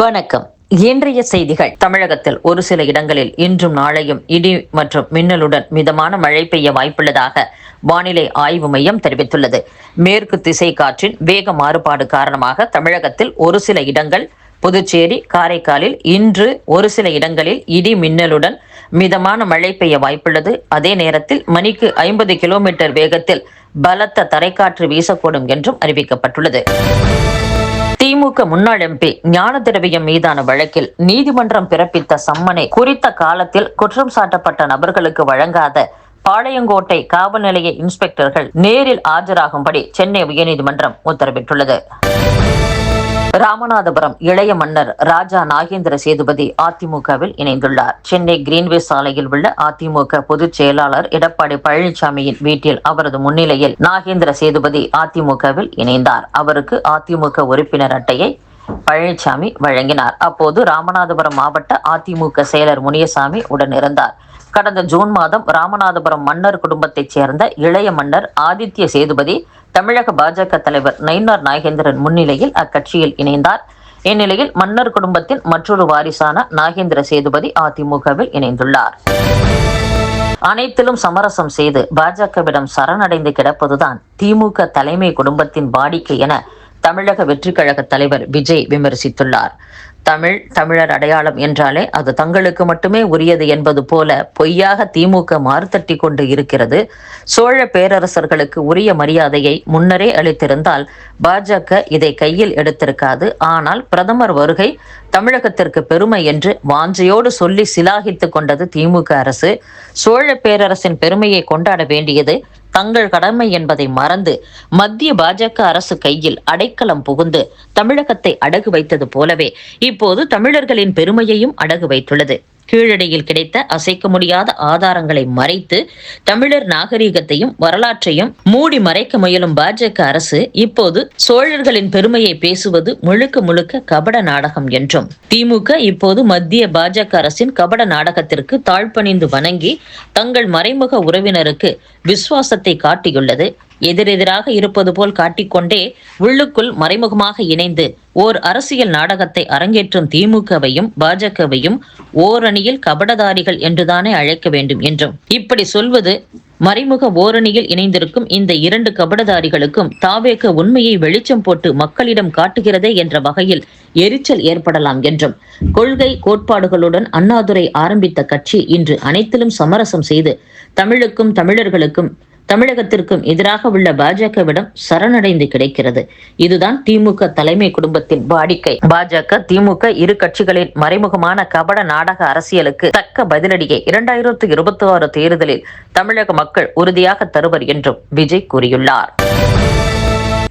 வணக்கம். இன்றைய செய்திகள். தமிழகத்தில் ஒரு சில இடங்களில் இன்றும் நாளையும் இடி மற்றும் மின்னலுடன் மிதமான மழை பெய்ய வாய்ப்புள்ளதாக வானிலை ஆய்வு மையம் தெரிவித்துள்ளது. மேற்கு திசை காற்றின் வேக மாறுபாடு காரணமாக தமிழகத்தில் ஒரு சில இடங்கள் புதுச்சேரி காரைக்காலில் இன்று ஒரு சில இடங்களில் இடி மின்னலுடன் மிதமான மழை பெய்ய வாய்ப்புள்ளது. அதே நேரத்தில் மணிக்கு ஐம்பது கிலோமீட்டர் வேகத்தில் பலத்த தரைக்காற்று வீசக்கூடும் என்றும் அறிவிக்கப்பட்டுள்ளது. திமுக முன்னாள் எம்பி ஞான திரவியம் மீதான வழக்கில் நீதிமன்றம் பிறப்பித்த சம்மனை குறித்த காலத்தில் குற்றம் சாட்டப்பட்ட நபர்களுக்கு வழங்காத பாளையங்கோட்டை காவல் நிலைய இன்ஸ்பெக்டர்கள் நேரில் ஆஜராகும்படி சென்னை உயர்நீதிமன்றம் உத்தரவிட்டுள்ளது. ராமநாதபுரம் இளைய மன்னர் ராஜா நாகேந்திர சேதுபதி அதிமுகவில் இணைந்துள்ளார். சென்னை கிரீன்வே சாலையில் உள்ள அதிமுக பொதுச் செயலாளர் எடப்பாடி பழனிசாமியின் வீட்டில் அவரது முன்னிலையில் நாகேந்திர சேதுபதி அதிமுகவில் இணைந்தார். அவருக்கு அதிமுக உறுப்பினர் அட்டையை பழனிசாமி வழங்கினார். அப்போது ராமநாதபுரம் மாவட்ட அதிமுக செயலர் முனியசாமி உடன் இருந்தார் கடந்த ஜூன் மாதம் ராமநாதபுரம் மன்னர் குடும்பத்தைச் சேர்ந்த இளைய மன்னர் ஆதித்ய சேதுபதி தமிழக பாஜக தலைவர் நயினார் நாகேந்திரன் முன்னிலையில் அக்கட்சியில் இணைந்தார். இந்நிலையில் மன்னர் குடும்பத்தின் மற்றொரு வாரிசான நாகேந்திர சேதுபதி அதிமுகவில் இணைந்துள்ளார். அனைத்திலும் சமரசம் செய்து பாஜகவிடம் சரணடைந்து கிடப்பதுதான் திமுக தலைமை குடும்பத்தின் வாடிக்கை என தமிழக வெற்றிக் கழக தலைவர் விஜய் விமர்சித்துள்ளார். தமிழ் தமிழர் அடையாளம் என்றாலே அது தங்களுக்கு மட்டுமே உரியது என்பது போல பொய்யாக திமுக மாறுதட்டி கொண்டு இருக்கிறது. சோழ பேரரசர்களுக்கு உரிய மரியாதையை முன்னரே அளித்திருந்தால் பாஜக இதை கையில் எடுத்திருக்காது. ஆனால் பிரதமர் வருகை தமிழகத்திற்கு பெருமை என்று வாஞ்சையோடு சொல்லி சிலாகித்து கொண்டது திமுக அரசு. சோழ பேரரசின் பெருமையை கொண்டாட வேண்டியது தங்கள் கடமை என்பதை மறந்து மத்திய பாஜக அரசு கையில் அடைக்கலம் புகுந்து தமிழகத்தை அடகு வைத்தது போலவே இப்போது தமிழர்களின் பெருமையையும் அடகு வைத்துள்ளது. கீழடியில் கிடைத்த அசைக்க முடியாத ஆதாரங்களை மறைத்து தமிழர் நாகரீகத்தையும் வரலாற்றையும் மூடி மறைக்க முயலும் பாஜக அரசு இப்போது சோழர்களின் பெருமையை பேசுவது முழுக்க முழுக்க கபட நாடகம் என்றும் திமுக இப்போது மத்திய பாஜக அரசின் கபட நாடகத்திற்கு தாழ்பணிந்து வணங்கி தங்கள் மறைமுக உறவினருக்கு விசுவாசத்தை காட்டியுள்ளது. எதிரெதிராக இருப்பது போல் காட்டிக்கொண்டே உள்ளுக்குள் மறைமுகமாக இணைந்து ஓர் அரசியல் நாடகத்தை அரங்கேற்றும் திமுகவையும் பாஜகவையும் ஓரணியில் கபடதாரிகள் என்றுதானே அழைக்க வேண்டும் என்றும். இப்படி சொல்வது மறைமுக ஓரணியில் இணைந்திருக்கும் இந்த இரண்டு கபடதாரிகளுக்கும் தாவேக உண்மையை வெளிச்சம் போட்டு மக்களிடம் காட்டுகிறதே என்ற வகையில் எரிச்சல் ஏற்படலாம் என்றும் கொள்கை கோட்பாடுகளுடன் அண்ணாதுரை ஆரம்பித்த கட்சி இன்று அனைத்திலும் சமரசம் செய்து தமிழுக்கும் தமிழர்களுக்கும் தமிழகத்திற்கும் எதிராக உள்ள பாஜகவிடம் சரணடைந்து கிடைக்கிறது. இதுதான் திமுக தலைமை குடும்பத்தின் வாடிக்கை. பாஜக திமுக இரு கட்சிகளின் மறைமுகமான கபட நாடக அரசியலுக்கு தக்க பதிலடியை இரண்டாயிரத்து இருபத்தி ஆறு தேர்தலில் தமிழக மக்கள் உறுதியாக தருவர் என்றும் விஜய் கூறியுள்ளார்.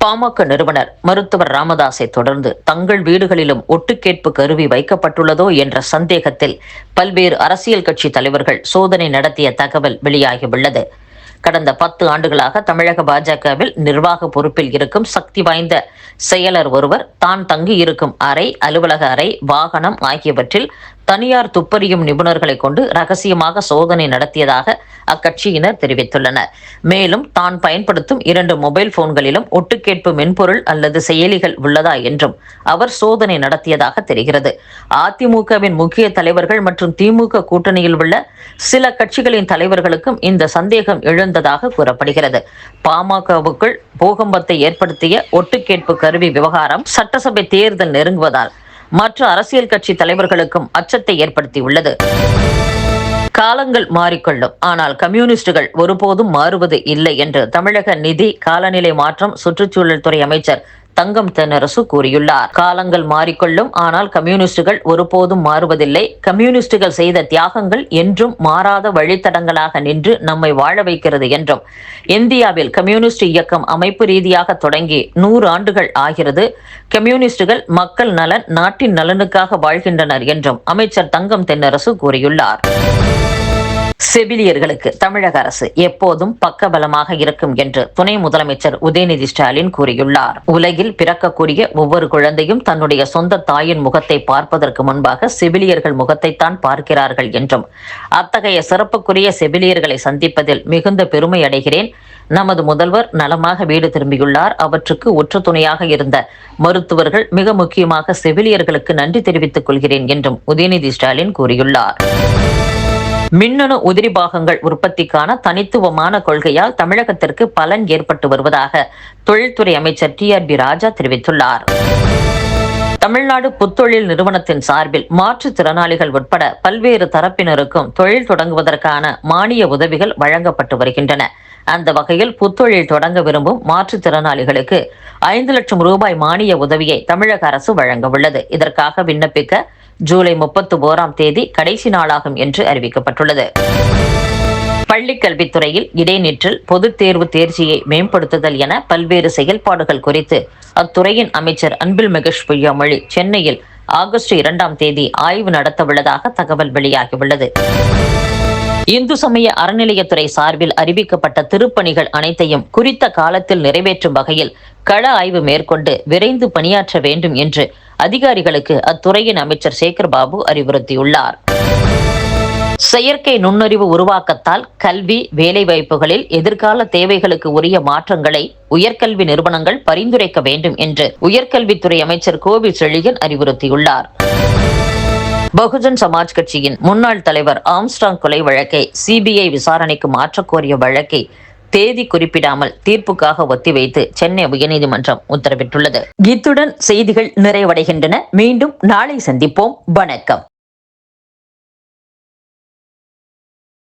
பாமக நிறுவனர் மருத்துவர் ராமதாஸை தொடர்ந்து தங்கள் வீடுகளிலும் ஒட்டுக்கேட்பு கருவி வைக்கப்பட்டுள்ளதோ என்ற சந்தேகத்தில் பல்வேறு அரசியல் கட்சி தலைவர்கள் சோதனை நடத்திய தகவல் வெளியாகியுள்ளது. கடந்த பத்து ஆண்டுகளாக தமிழக பாஜகவில் நிர்வாக பொறுப்பில் இருக்கும் சக்தி வாய்ந்த செயலர் ஒருவர் தான் தங்கி இருக்கும் அறை அலுவலக அறை வாகனம் ஆகியவற்றில் தனியார் துப்பறியும் நிபுணர்களை கொண்டு ரகசியமாக சோதனை நடத்தியதாக அக்கட்சியினர் தெரிவித்துள்ளனர். மேலும் தான் பயன்படுத்தும் இரண்டு மொபைல் போன்களிலும் ஒட்டுக்கேட்பு மென்பொருள் அல்லது செயலிகள் உள்ளதா என்றும் அவர் சோதனை நடத்தியதாக தெரிகிறது. அதிமுகவின் முக்கிய தலைவர்கள் மற்றும் திமுக கூட்டணியில் உள்ள சில கட்சிகளின் தலைவர்களுக்கும் இந்த சந்தேகம் எழுந்ததாக கூறப்படுகிறது. பாமகவுக்குள் பூகம்பத்தை ஏற்படுத்திய ஒட்டுக்கேட்பு கருவி விவகாரம் சட்டசபை தேர்தல் நெருங்குவதால் மற்ற அரசியல் கட்சி தலைவர்களுக்கும் அச்சத்தை ஏற்படுத்தியுள்ளது. காலங்கள் மாறிக்கொள்ளும். ஆனால் கம்யூனிஸ்டுகள் ஒருபோதும் மாறுவது இல்லை என்று தமிழக நிதி காலநிலை மாற்றம் சுற்றுச்சூழல் துறை அமைச்சர் தங்கம் தென்னரசு கூறியுள்ளார். காலங்கள் மாறிக்கொள்ளும். ஆனால் கம்யூனிஸ்டுகள் ஒருபோதும் மாறுவதில்லை. கம்யூனிஸ்டுகள் செய்த தியாகங்கள் என்றும் மாறாத வழித்தடங்களாக நின்று நம்மை வாழ வைக்கிறது என்றும். இந்தியாவில் கம்யூனிஸ்ட் இயக்கம் அமைப்பு ரீதியாக தொடங்கி நூறு ஆண்டுகள் ஆகிறது. கம்யூனிஸ்டுகள் மக்கள் நலன் நாட்டின் நலனுக்காக வாழ்கின்றனர் என்றும் அமைச்சர் தங்கம் தென்னரசு கூறியுள்ளார். செவிலியர்களுக்கு தமிழக அரசு எப்போதும் பக்கபலமாக இருக்கும் என்று துணை முதலமைச்சர் உதயநிதி ஸ்டாலின் கூறியுள்ளார். உலகில் பிறக்கக்கூடிய ஒவ்வொரு குழந்தையும் தன்னுடைய சொந்த தாயின் முகத்தை பார்ப்பதற்கு முன்பாக செவிலியர்கள் முகத்தைத்தான் பார்க்கிறார்கள் என்றும் அத்தகைய சிறப்புக்குரிய செவிலியர்களை சந்திப்பதில் மிகுந்த பெருமை அடைகிறேன். நமது முதல்வர் நலமாக வீடு திரும்பியுள்ளார். அவற்றுக்கு உற்ற துணையாக இருந்த மருத்துவர்கள் மிக முக்கியமாக செவிலியர்களுக்கு நன்றி தெரிவித்துக் கொள்கிறேன் என்றும் உதயநிதி ஸ்டாலின் கூறியுள்ளார். மின்னணு உதிரி பாகங்கள் உற்பத்திக்கான தனித்துவமான கொள்கையால் தமிழகத்திற்கு பலன் ஏற்பட்டு வருவதாக தொழில்துறை அமைச்சர் டி ஆர் பி ராஜா தெரிவித்துள்ளார். தமிழ்நாடு புத்தொழில் நிறுவனத்தின் சார்பில் மாற்றுத்திறனாளிகள் உட்பட பல்வேறு தரப்பினருக்கும் தொழில் தொடங்குவதற்கான மானிய உதவிகள் வழங்கப்பட்டு வருகின்றன. அந்த வகையில் புத்தொழில் தொடங்க விரும்பும் மாற்றுத்திறனாளிகளுக்கு ஐந்து லட்சம் ரூபாய் மானிய உதவியை தமிழக அரசு வழங்க உள்ளது. இதற்காக விண்ணப்பிக்க ஜூலை முப்பத்தி ஓராம் தேதி கடைசி நாளாகும் என்று அறிவிக்கப்பட்டுள்ளது. பள்ளிக்கல்வித்துறையில் இடைநிற்றல் பொதுத் தேர்வு தேர்ச்சியை மேம்படுத்துதல் என பல்வேறு செயல்பாடுகள் குறித்து அத்துறையின் அமைச்சர் அன்பில் மகேஷ் பொய்யாமொழி சென்னையில் ஆகஸ்ட் இரண்டாம் தேதி ஆய்வு நடத்தவுள்ளதாக தகவல் வெளியாகியுள்ளது. இந்து சமய அறநிலையத்துறை சார்பில் அறிவிக்கப்பட்ட திருப்பணிகள் அனைத்தையும் குறித்த காலத்தில் நிறைவேற்றும் வகையில் கள ஆய்வு மேற்கொண்டு விரைந்து பணியாற்ற வேண்டும் என்று அதிகாரிகளுக்கு அத்துறையின் அமைச்சர் சேகர் பாபு அறிவுறுத்தியுள்ளார். செயற்கை நுண்ணறிவு உருவாக்கத்தால் கல்வி வேலைவாய்ப்புகளில் எதிர்கால தேவைகளுக்கு உரிய மாற்றங்களை உயர்கல்வி நிறுவனங்கள் பரிந்துரைக்க வேண்டும் என்று உயர்கல்வித்துறை அமைச்சர் கோவி செழியன் அறிவுறுத்தியுள்ளார். பகுஜன் சமாஜ் கட்சியின் முன்னாள் தலைவர் ஆம்ஸ்டாங் கொலை வழக்கை சிபிஐ விசாரணைக்கு மாற்றக்கோரிய வழக்கை தேதி குறிப்பிடாமல் தீர்ப்புக்காக ஒத்திவைத்து சென்னை உயர்நீதிமன்றம் உத்தரவிட்டுள்ளது. இத்துடன் செய்திகள் நிறைவடைகின்றன. மீண்டும் நாளை சந்திப்போம். வணக்கம்.